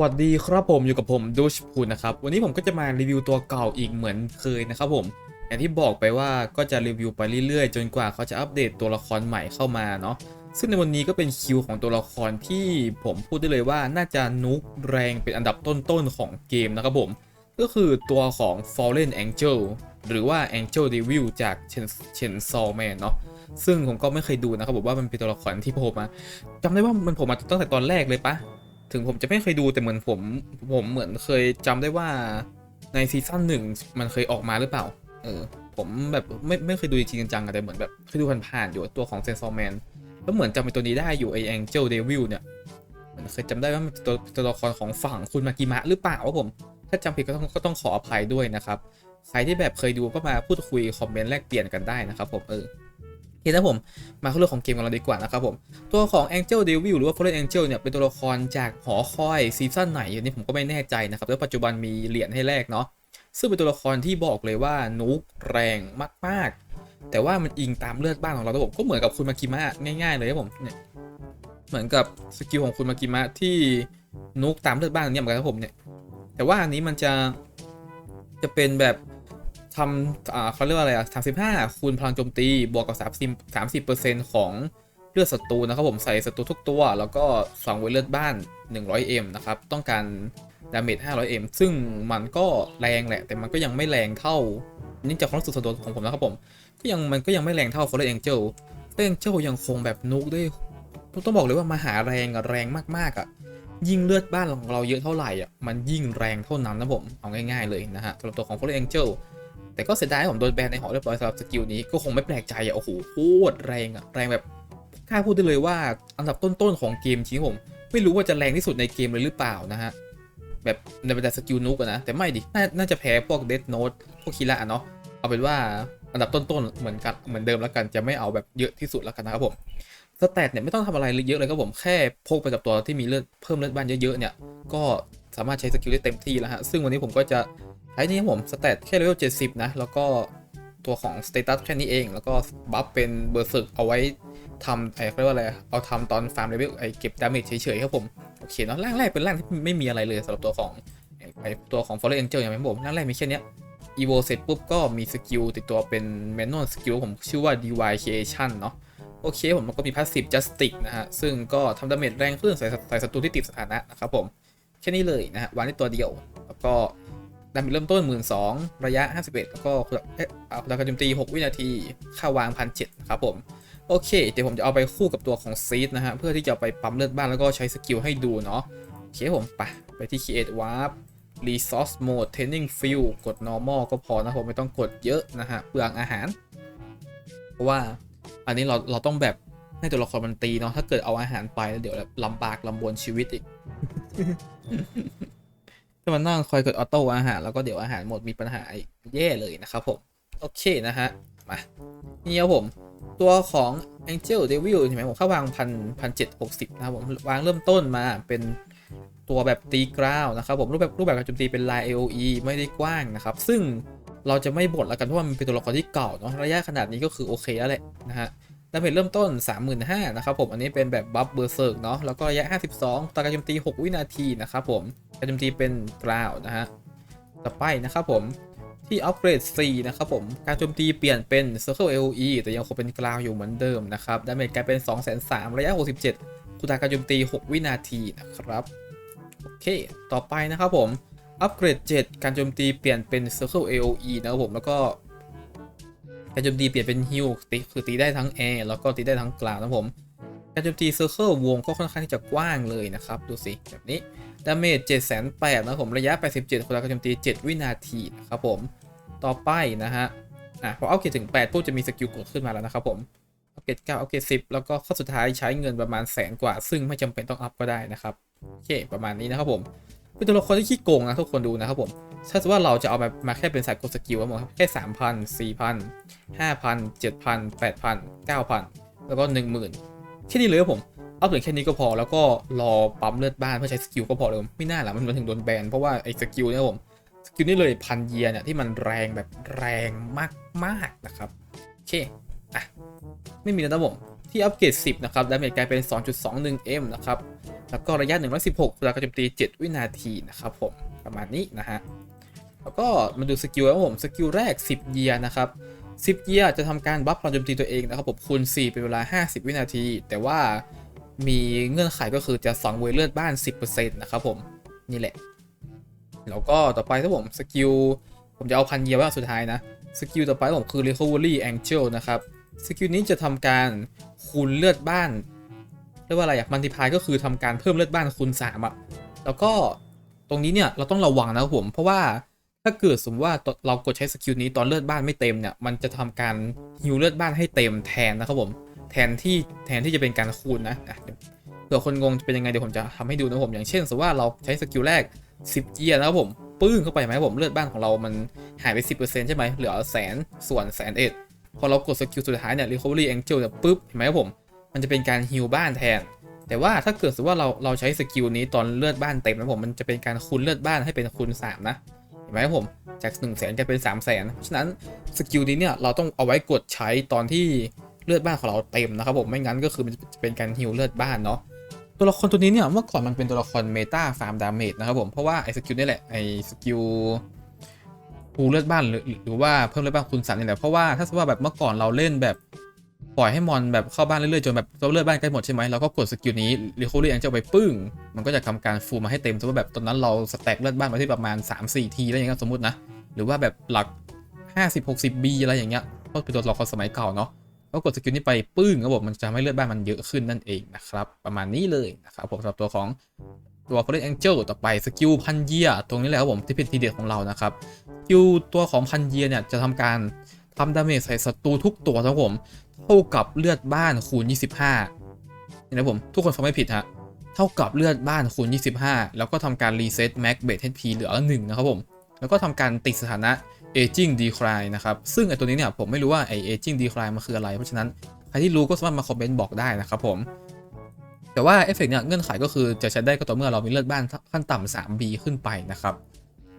วัสดีครับผมอยู่กับผมดูชพูนนะครับวันนี้ผมก็จะมารีวิวตัวเก่าอีกเหมือนเคยนะครับผมอย่างที่บอกไปว่าก็จะรีวิวไปเรื่อยๆ จนกว่าเขาจะอัปเดตตัวละครใหม่เข้ามาเนาะซึ่งในวันนี้ก็เป็นคิวของตัวละครที่ผมพูดได้เลยว่าน่าจะนุกแรงเป็นอันดับต้นๆของเกมนะครับผม ก็คือตัวของ Fallen Angel หรือว่า Angel Devil จาก Chainsaw Man เนาะซึ่งผมก็ไม่เคยดูนะครับผมว่ามันเป็นตัวละครที่โผล่มาจำได้ว่ามันโผล่มาตั้งแต่ตอนแรกเลยปะ ถึงผมจะไม่เคยดูแต่เหมือนผม ผมเหมือนเคยจำได้ว่าในซีซั่นหนึ่งมันเคยออกมาหรือเปล่า เออ ผมแบบไม่ไม่เคยดูจริงจังอะแต่เหมือนแบบเคยดูผ่านๆอยู่ตัวของเซนซอร์แมนแล้วเหมือนจำเป็นตัวนี้ได้อยู่ไอแองเจลเดวิลเนี่ยเหมือนเคยจำได้ว่ามันตัวตัวละครของฝั่งคุณมากิมะหรือเปล่าวะผม ถ้าจำผิดก็ต้องก็ต้องขออภัยด้วยนะครับ ใครที่แบบเคยดูก็มาพูดคุยคอมเมนต์แลกเปลี่ยนกันได้นะครับผมเออ เคนะผมมาเข้าเรื่องของเกมกันเราดีกว่านะครับผมตัวของ Angel Devil หรือว่า Fallen Angel เนี่ยเป็นตัวละครจากหอคอยซีซั่นไหนอันนี้ผมก็ไม่แน่ใจนะครับแล้วปัจจุบันมีเหรียญให้แลกเนาะซึ่งเป็นตัวละครที่บอกเลยว่านุกแรงมากๆ แต่ว่ามันอิงตามเลือดบ้านของเรารับผมก็เหมือนกับคุณมากิมะง่ายๆเลยครับผมเนี่ยเหมือนกับสกิลของคุณมากิมะที่นุกตามเลือดบ้านเนี่ยเหมือนกันครับผมเนี่ยแต่ว่าอันนี้มันจะจะเป็นแบบ ทำอ่าเขาเรียกว่าอะไรอะสามสิบห้าคูณพลังโจมตี บวกกับสามสิบสามสิบเปอร์เซ็นต์ของเลือดศัตรูนะครับผมใส่ศัตรูทุกตัว แล้วก็สองไวเลือดบ้าน 100m นะครับ ต้องการดาเมจ 500m ซึ่งมันก็แรงแหละ แต่มันก็ยังไม่แรงเท่า นี่จากความรู้สึกส่วนตัวของผมนะครับผม ก็ยังมันก็ยังไม่แรงเท่า Fallen Angel Fallen Angel ยังคงแบบนุกได้ต้องบอกเลยว่ามาหาแรงอะแรงมากๆอะยิ่งเลือดบ้านของเราเยอะเท่าไหร่อะ มันยิ่งแรงเท่านั้นนะผม เอาง่ายๆเลยนะฮะสำหรับตัวของ Fallen Angel แต่ก็เสียดายที่ผมโดนแบนในหอเรียบร้อยสำหรับสกิลนี้ก็คงไม่แปลกใจอะโอ้โหโคตรแรงอะแรงแบบกล้าพูดได้เลยว่าอันดับต้นๆของเกมจริงผม ไม่รู้ว่าจะแรงที่สุดในเกมเลยหรือเปล่านะฮะแบบในบรรดาสกิลนุกนะแต่ไม่ดินาน่าจะแพ้พวกเด n โน e พวกคีระเนาะเอาเป็นว่าอันดับต้นๆเหมือนกันเหมือนเดิมแล้วกันจะไม่เอาแบบเยอะที่สุดแล้วกันนะครับผมสแตทเนี่ยไม่ต้องทำอะไรเยอะเลยครับผมแค่พกไปกับตัวที่มีเลือดเพิ่มเลือดบ้านเยอะๆเนี่ยก็สามารถใช้สกิลได้เต็มที่แล้วฮะซึ่งวันนี้ผมก็จะ ใช้นี่ผมสแตทแค่เลเวล70 นะ แล้วก็ตัวของสเตตัสแค่นี้เอง แล้วก็บัฟเป็นเบอร์ซึกเอาไว้ทำไอ้เขาเรียกว่าอะไร เอาทำตอนฟาร์มเลเวลไอ้เก็บดาเมจเฉยๆครับผม โอเคเนาะร่างแรกเป็นร่างที่ไม่มีอะไรเลยสำหรับตัวของไอ้ไอ้ตัวของ Fallen Angel อย่างที่ผมร่างแรกมีแค่เนี้ย Evo เสร็จปุ๊บก็มีสกิลติดตัวเป็น Manual Skill ผมชื่อว่า Deviation เนาะโอเคผมมันก็มี Passive Justice นะฮะ ซึ่งก็ทำดาเมจแรงขึ้นใส่ใส่ศัตรูที่ติดสถานะนะครับผม แค่นี้เลยนะฮะวางได้ตัวเดียว แล้วก็ ดาเมจเริ่มต้น1 2 0 0ระยะ 51 แล้วก็เอ๊ะเอาดาการโจมตี 6 วินาที ค่าวางพันเครับผม โอเค เดี๋ยวผมจะเอาไปคู่กับตัวของซีดนะฮะ เพื่อที่จะไปปั๊มเลือดบ้านแล้วก็ใช้สกิลให้ดูเนาะ โอเคผมไปไปที่ Create Warp Resource Mode Training Field กด Normal ก็พอนะผมไม่ต้องกดเยอะนะฮะ เปลืองอาหาร เพราะว่าอันนี้เราเราต้องแบบให้ตัวละครมันตีเนาะ ถ้าเกิดเอาอาหารไปแล้วเดี๋ยวลำบากลำบนชีวิตอีก ถ้ามันนั่งคอยกดออโต้อาหาร แล้วก็เดี๋ยวอาหารหมดมีปัญหาแย่เลยนะครับผม โอเคนะฮะ มานี่ครับผม ตัวของ Angel Devil ใช่ไหมผมเข้าวางพันพันเจ็ดหกสิบนะครับผม วางเริ่มต้นมาเป็นตัวแบบตีกราวนะครับผมรูปแบบรูปแบบการโจมตีเป็นลาย AOE ไม่ได้กว้างนะครับ ซึ่งเราจะไม่บ่นแล้วกันเพราะว่ามันเป็นตัวละครที่เก่าเนาะระยะขนาดนี้ก็คือโอเคแล้วแหละนะฮะดาเมจเริ่มต้น 35,000นะครับผมอันนี้เป็นแบบบัฟเบอร์เซิร์กเนาะแล้วก็ระยะ 52ต่อการโจมตี 6 วินาทีนะครับผม การโจมตีเป็นกราวนะฮะ ต่อไปนะครับผมที่อัปเกรด 4 นะครับผม การโจมตีเปลี่ยนเป็น Circle AOE แต่ยังคงเป็นกราวอยู่เหมือนเดิมนะครับ ดาเมจกลายเป็น 2,300ระยะ 67คูณการโจมตี 6 วินาทีนะครับ โอเค ต่อไปนะครับผม อัปเกรด 7 การโจมตีเปลี่ยนเป็น Circle AOE นะครับผม แล้วก็ การโจมตีเปลี่ยนเป็นฮิลตีคือตีได้ทั้งแอร์แล้วก็ตีได้ทั้งกลาวนะผม การโจมตี Circle วงก็ค่อนข้างที่จะกว้างเลยนะครับ ดูสิ แบบนี้ดาเมจ7 8 0 0นะผมระยะ 87คนละการโจมตี 7 วินาทีนะครับผมต่อไปนะฮะอะพอเอัปเกรดถึง8ปุ๊บจะมีสกิลกดขึ้นมาแล้วนะครับผมเอัปเกรด9อัปเกรด10 แล้วก็ข้อสุดท้ายใช้เงินประมาณแสนกว่า ซึ่งไม่จำเป็นต้องอัพก็ได้นะครับโอเคประมาณนี้นะครับผมเป็นตัวละครที่ขี้โกงนะทุกคนดูนะครับผม ถ้าสมมติว่าเราจะเอามามาแค่เป็นสายกดสกิลครับผมแค่สามพันสี่พันห้าพันเจ็ดพันแปดพันเก้าพันแล้วก็หนึ่งหมื่น แค่นี้เลยครับผม เอาถึงแค่นี้ก็พอแล้วก็รอปั๊มเลือดบ้านเพื่อใช้สกิลก็พอเลยไม่น่าหละมันมันถึงโดนแบนเพราะว่าไอ้สกิลเนี่ยผมสกิลนี่เลยพันเยียเนี่ยที่มันแรงแบบแรงมากๆนะครับโอเคอะไม่มีแล้วนะผมทที่อัปเกรด 10 นะครับ ดาเมจกลายเป็น 2.21m นะครับ แล้วก็ระยะ 116เวลาการโจมตี 7 วินาทีนะครับผม ประมาณนี้นะฮะ แล้วก็มาดูสกิลครับผม สกิลแรก 10 เยียนะครับ 10เยียจะทำการบัฟพลังโจมตีตัวเองนะครับผมคูณ 4 เป็นเวลา 50 วินาที แต่ว่ามีเงื่อนไขก็คือจะ2เวยเลือดบ้าน 10%นะครับผม นี่แหละ แล้วก็ต่อไปครับผมสกิลผมจะเอาพันเยียร์ไว้สุดท้ายนะ สกิลต่อไปของผมคือ Recovery Angel นะครับ สกิลนี้จะทำการคูณเลือดบ้านเรียกว่าอะไรอะมันติพายก็คือทำการเพิ่มเลือดบ้านคูณ3อะแล้วก็ตรงนี้เนี่ยเราต้องระวังนะครับผม เพราะว่า ถ้าเกิดสมมติว่าเรากดใช้สกิลนี้ตอนเลือดบ้านไม่เต็มเนี่ย มันจะทำการฮิวเลือดบ้านให้เต็มแทนนะครับผม แทนที่แทนที่จะเป็นการคูณนะเดี๋ยวเผื่อคนงงจะเป็นยังไงเดี๋ยวผมจะทำให้ดูนะผม อย่างเช่นสมมติว่าเราใช้สกิลแรก 10เกียร์นะครับผม ปึ้งเข้าไปไหมผมเลือดบ้านของเรามันหายไป 10%ใช่ไหมเหลือแสนส่วนแสนเอ็ดพอเรากดสกิลสุดท้ายเนี่ย recovery angel เนี่ยปุ๊บเห็นไหมครับผม มันจะเป็นการฮิวบ้านแทน แต่ว่าถ้าเกิดสมมติว่าเราเราใช้สกิลนี้ตอนเลือดบ้านเต็มนะผมมันจะเป็นการคูณเลือดบ้านให้เป็นคูณ3นะ ไหมครับผม จาก1นึ่งแสนจะเป็น3ามแสนฉะนั้นสกิลนี้เนี่ยเราต้องเอาไว้กดใช้ตอนที่เลือดบ้านของเราเต็มนะครับผมไม่งั้นก็คือมันจะเป็นการฮิวเลือดบ้านเนาะตัวละครตัวนี้เนี่ยเมื่อก่อนมันเป็นตัวละครเมตาฟาร์มดาเมจนะครับผมเพราะว่าไอ้สกิลนี่แหละไอ้สกิลปูเลือดบ้านหรือหรือว่าเพิ่มเลือดบ้านคูณสามนี่แหละเพราะว่าถ้าสมมติว่าแบบเมื่อก่อนเราเล่นแบบ ปล่อยให้มอนแบบเข้าบ้านเรื่อยๆจนแบบเลือดบ้านใกล้หมดใช่ไหมเราก็กดสกิลนี้รีโคลี่แองเจลไปปึ้ง มันก็จะทำการฟูมาให้เต็มสมมติว่าแบบตอนนั้นเราสแต็กเลือดบ้านมาที่ประมาณ 3-4 ทีแล้วอย่างเงี้ยสมมตินะ หรือว่าแบบหลัก 50-60 B อะไรอย่างเงี้ยก็เป็นตัวละครสมัยเก่าเนาะก็กดสกิลนี้ไปปึ้งรับผมมันจะทำให้เลือดบ้านมันเยอะขึ้นนั่นเองนะครับประมาณนี้เลยนะครับผมสำหรับตัวของตัว f a l l e n Angel ต่อไปสกิลพันเยียตรงนี้แหละครับผมที่เป็นทีเด็ดของเรานะครับสกิลตัวของพันเยียเนี่ยจะทำการทำดาเมจใส่ศัตรูทุกตัวครับผม เท่ากับเลือดบ้านคูณ 25นี่นะผมทุกคนฟังไม่ผิดฮะเท่ากับเลือดบ้านคูณ 25 แล้วก็ทำการรีเซ็ตแม็กเบท HP เหลือ 1 นะครับผม แล้วก็ทำการติดสถานะ aging decline นะครับ ซึ่งไอตัวนี้เนี่ยผมไม่รู้ว่าไอ aging decline มันคืออะไร เพราะฉะนั้น ใครที่รู้ก็สามารถมาคอมเมนต์บอกได้นะครับผม แต่ว่าเอฟเฟกต์เนี่ยเงื่อนไขก็คือจะใช้ได้ก็ต่อเมื่อเรามีเลือดบ้านขั้นต่ำ 3B ขึ้นไปนะครับ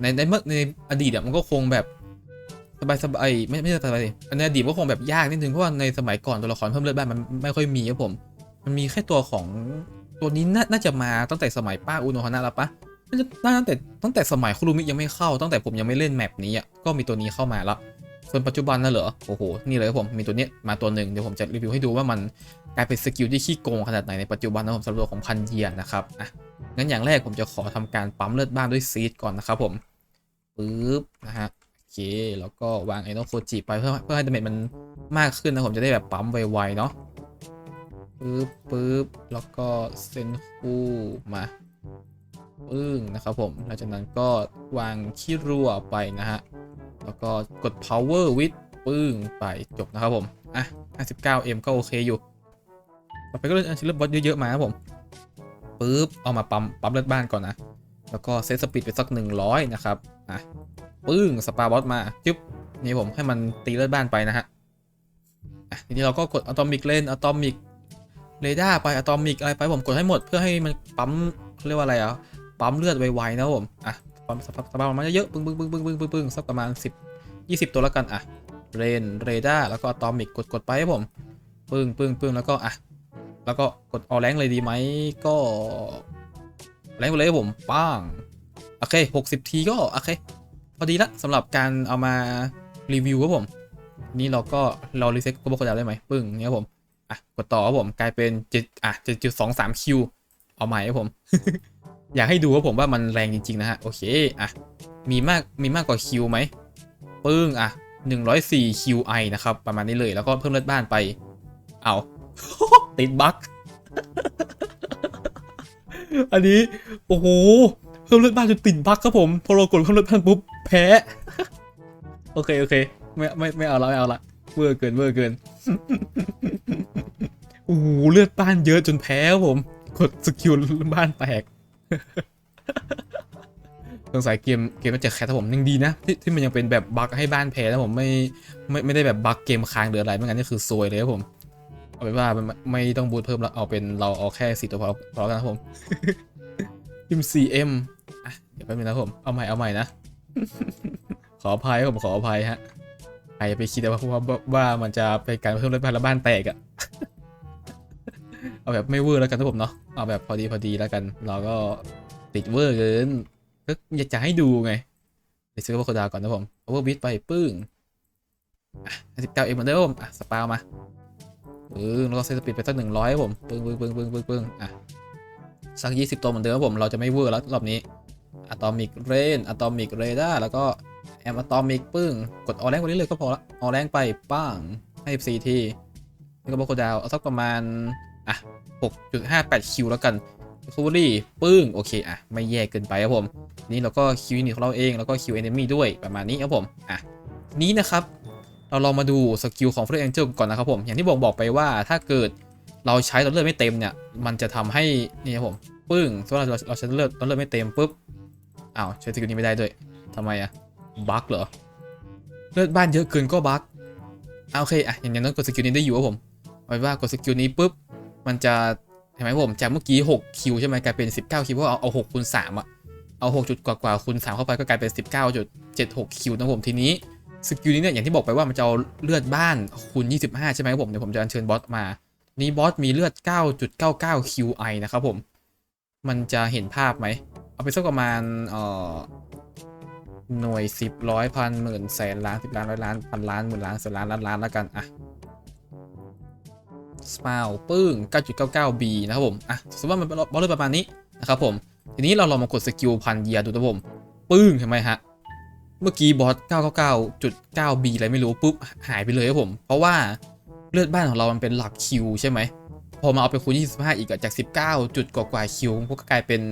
ในในเมื่อในอดีตเนี่ยมันก็คงแบบ สบายสบายไม่ไม่ใช่สบายสิในอดีตก็คงแบบยากนิดนึงเพราะว่าในสมัยก่อนตัวละครเพิ่มเลือดบ้านมันไม่ค่อยมีครับผม มันมีแค่ตัวของตัวนี้น่าจะมาตั้งแต่สมัยป้าอุโนฮานะแล้วปะน่าจะตั้งแต่ตั้งแต่สมัยคุรุมิยังไม่เข้า ตั้งแต่ผมยังไม่เล่นแมปนี้อะก็มีตัวนี้เข้ามาแล้วส่วนปัจจุบันน่ะเหรอโอ้โหนี่เลยครับผมมีตัวนี้มาตัวหนึ่งเดี๋ยวผมจะรีวิวให้ดูว่ามันกลายเป็นสกิลที่ขี้โกงขนาดไหนในปัจจุบันนะผมสำหรับตัวของพันเยียนนะครับอะงั้นอย่างแรกผมจะขอทำการปั๊มเลือดบ้านด้วยซีดก่อนนะครับผมปึ๊บนะฮะ เค แล้วก็วางไอโนโคจิไปเพื่อเพื่อให้ดาเมจมันมากขึ้นนะผมจะได้แบบปั๊มไวๆเนาะปึ๊บปึ๊บแล้วก็เซนคู่มาปึ้งนะครับผมหลังจากนั้นก็วางขี้รั่วไปนะฮะ แล้วก็กด power with ปึ้งไปจบนะครับผม อะ 59m ก็โอเคอยู่ ต่อไปก็เล่นอันชิลเลอร์บอสเยอะ ๆ มาครับผมปึ๊บ เอามาปั๊มปั๊มเลือดบ้านก่อนนะ แล้วก็เซตสปีดไปสัก 100 นะครับ อะ ปึ้งสปาบอสมาจึ๊บนี่ผมให้มันตีเลือดบ้านไปนะฮะทีนี้เราก็กดอะตอมิกเล่นอะตอมิกเรดาร์ไปอะตอมิกอะไรไปผมกดให้หมดเพื่อให้มันปั๊มเรียกว่าอะไรอะปั๊มเลือดไวๆนะผมอะปั๊มสปาสปามันเยอะปึ้งปึ้งปึ้งปึ้งปึ้งปึ้งปึ้งสักประมาณ 10 20 ตัวแล้วกันอะเรนเรดาร์แล้วก็อะตอมิกกดกดไปให้ผมปึ้งปึ้งปึ้งแล้วก็อะแล้วก็กดออแรงเลยดีไหมก็แรงไปเลยผมป้างโอเค60ทีก็โอเค พอดีละสำหรับการเอามารีวิวครับผม นี่เราก็เรารีเซ็ตกบกดาได้ไหมปึ้งเนี่ยครับผมอะกดต่อครับผมกลายเป็น7อะ7.23คิวเอาใหม่ครับผม อยากให้ดูว่าผมว่ามันแรงจริง ๆ นะฮะ โอเคอะมีมากมีมากกว่าคิวไหมปึ้งอะ104 QI นะครับ ประมาณนี้เลยแล้วก็เพิ่มเลือดบ้านไป เอาติดบั๊กอันนี้ โอ้โห เพิ่มเลือดบ้านจนติดบั๊กครับผม พอเรากดเพิ่มเลือดบ้านปุ๊บแพ้ โอเค โอเค ไม่ไม่ไม่เอาละไม่เอาละเวอร์เกินเวอร์เกินโอ้โหเลือดบ้านเยอะจนแพ้ครับผม กดสกิลบ้านแตกสงสัยเกมเกมมันจะแคสครับผมยังดีนะที่ที่มันยังเป็นแบบบั๊กให้บ้านแพ้นะผมไม่ไม่ไม่ได้แบบบั๊กเกมค้างหรืออะไรไม่งั้นนี่คือซวยเลยครับผมเอาเป็นว่าไม่ไม่ต้องบูทเพิ่มแล้วเอาเป็นเราเอาแค่สี่ตัวพอพอแล้วกันครับผมพิม 4M อะเดี๋ยวแป๊บนึงนะครับผมเอาใหม่เอาใหม่นะ ขออภัยครับผมขออภัยฮะใครจะไปคิดว่าว่าว่าว่ามันจะเป็นการเพิ่มเลือดบ้านแล้วบ้านแตกอะเอาแบบไม่เวอร์แล้วกันนะผมเนาะเอาแบบพอดีพอดีแล้วกัน เราก็ติดเวอร์เกินก็อยากจะให้ดูไงเดี๋ยวซื้อว่าโคดาก่อนนะผมเอาเวอร์บิทไปปึ้งอะสิบเก้าเอ็มเหมือนเดิมอะสปามาปึ้งแล้วก็เซตสปีดไปสักหนึ่งร้อยครับผมปึ้งปึ้งปึ้งปึ้งปึ้งปึ้งอะสักยี่สิบตัวเหมือนเดิมครับผมเราจะไม่เวอร์แล้วรอบนี้ อะตอมิกเรนอะตอมิกเรดาร์แล้วก็แอมอะตอมิกปึ้ง กดออแรงกว่านี้เลยก็พอละออแรงไปป้างให้สี่ทีแล้วก็บล็อกดาวเอาสักประมาณ อะ 6.58 คิวแล้วกันคูเบอรี่ปึ้ง โอเค อะ ไม่แย่เกินไปครับผม นี่เราก็คิวนิตของเราเองแล้วก็คิวเอนมี่ด้วยประมาณนี้ครับผม อะ นี้นะครับ เราลองมาดูสกิลของเฟรนเจอร์ก่อนนะครับผม อย่างที่บอกบอกไปว่าถ้าเกิดเราใช้ตอนเลือดไม่เต็มเนี่ย มันจะทำให้นี่ครับผม ปึ้งสมมติเราเราใช้เลือดตอนเลือดไม่เต็มปุ๊บ อ้าวใช้สกิลนี้ไม่ได้ด้วยทำไมอะบั๊กเหรอ เลือดบ้านเยอะเกินก็บั๊กอะโอเคอะอย่างนั้นกดสกิลนี้ได้อยู่ครับผมเอาไว้ว่ากดสกิลนี้ปุ๊บ มันจะเห็นไหมผมจากเมื่อกี้6คิวใช่ไหมกลายเป็น 19คิวเพราะเอาเอา6คูณ3อะเอา6จุดกว่ากว่าคูณ3เข้าไปก็กลายเป็น 19.76คิวนะผมทีนี้สกิลนี้เนี่ยอย่างที่บอกไปว่ามันจะเอาเลือดบ้านคูณ25 ใช่ไหมครับผมเดี๋ยวผมจะอัญเชิญบอสมานี้บอสมีเลือด 9.99 QI นะครับผม มันจะเห็นภาพไหม เอาไปสักประมาณเอ่อหน่วย10ร้อยพันหมื่นแสนล้านสิบล้านร้อยล้านพันล้านหมื่นล้านแสนล้านล้านล้านแล้วกันอะสปาวปึ้ง 9.99B นะครับผม อะสมมติว่ามันเป็นบอลเลอร์ประมาณนี้นะครับผม ทีนี้เราลองมากดสกิลพันเยียดูนะผม ปึ้งเห็นไหมฮะ เมื่อกี้บอส 999.9B อะไรไม่รู้ปุ๊บหายไปเลยครับผม เพราะว่าเลือดบ้านของเรามันเป็นหลักคิวใช่ไหม พอมาเอาไปคูณ25 อีกจาก 19 จุดกว่าๆคิวก็กลายเป็น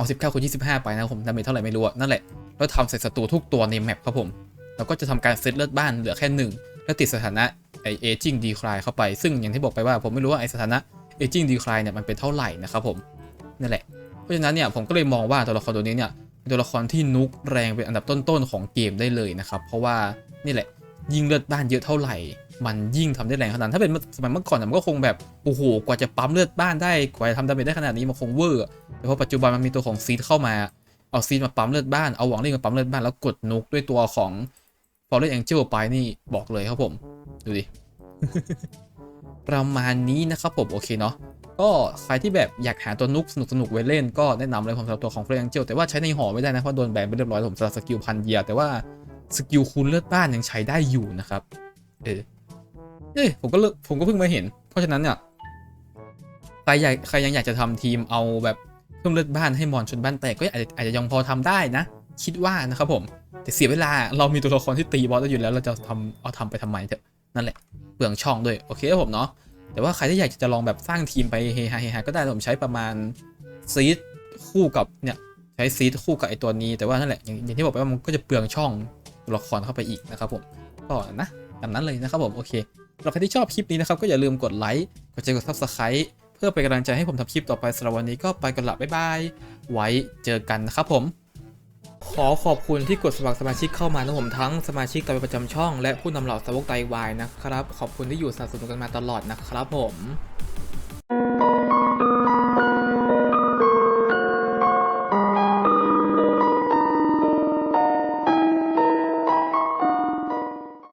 เอา19คูณ25ไปนะผมดาเมจเท่าไหร่ไม่รู้นั่นแหละแล้วทำใส่ศัตรูทุกตัวในแมปครับผมเราก็จะทำการเซตเลือดบ้านเหลือแค่หนึ่งแล้วติดสถานะไอเอจิ้งดีคลายเข้าไป ซึ่งอย่างที่บอกไปว่าผมไม่รู้ว่าไอสถานะเอจิ้งดีคลายเนี่ยมันเป็นเท่าไหร่นะครับผมนั่นแหละเพราะฉะนั้นเนี่ยผมก็เลยมองว่าตัวละครตัวนี้เนี่ยเป็นตัวละครที่นุกแรงเป็นอันดับต้นๆของเกมได้เลยนะครับเพราะว่านี่แหละยิ่งเลือดบ้านเยอะเท่าไหร่ มันยิ่งทำได้แรงขนาดนั้นถ้าเป็นสมัยเมื่อก่อนมันก็คงแบบโอ้โหกว่าจะปั๊มเลือดบ้านได้กว่าจะทำดาเมจได้ขนาดนี้มันคงเวอร์แต่พอปัจจุบันมันมีตัวของซีดเข้ามาเอาซีดมาปั๊มเลือดบ้านเอาหวังล่งมาปั๊มเลือดบ้านแล้วกดนุกด้วยตัวของฟอร์เรสแองเจิลไปนี่บอกเลยครับผมดูดิประมาณนี้นะครับผมโอเคเนาะก็ใครที่แบบอยากหาตัวนุกสนุกสนุกๆไว้เล่นก็แนะนำเลยผมสำหรับตัวของฟอร์เรสแองเจลแต่ว่าใช้ในหอไม่ได้นะเพราะโดนแบนไปเรียบร้อยผมสำหรับสกิลพันเยียแต่ว่าสกิลคูณเลือดบ้านยังใช้ได้อยู่นะครับ เออ เอ้ยผมก็เลิกผมก็เพิ่งมาเห็น เพราะฉะนั้นเนี่ยใครอยากใครยังอยากจะทำทีมเอาแบบเพิ่มเลือดบ้านให้มอนชนบ้านแตกก็อาจจะอาจจะยังพอทำได้นะ คิดว่านะครับผม แต่เสียเวลาเรามีตัวละครที่ตีบอสได้อยู่แล้วเราจะทำเอาทำไปทำไมเถอะนั่นแหละเปลืองช่องด้วยโอเคครับผมเนาะแต่ว่าใครที่อยากจะลองแบบสร้างทีมไปเฮฮาเฮฮาก็ได้ผมใช้ประมาณซีดคู่กับเนี่ยใช้ซีดคู่กับไอตัวนี้แต่ว่านั่นแหละอย่างอย่างที่บอกไปว่ามันก็จะเปลืองช่องตัวละครเข้าไปอีกนะครับผมก็นะตามนั้นเลยนะครับผมโอเค สำหรับใครที่ชอบคลิปนี้นะครับก็อย่าลืมกดไลค์ กดแชร์ กดซับสไครต์เพื่อเป็นกำลังใจให้ผมทำคลิปต่อไปสำหรับวันนี้ก็ไปกันละบ๊ายบาย ไว้เจอกันนะครับผม ขอขอบคุณที่กดสมัครสมาชิกเข้ามานะผมทั้งสมาชิกตามประจำช่อง และผู้นำเหล่าสาวกไตวายนะครับ ขอบคุณที่อยู่สนับสนุนกันมาตลอดนะครับผม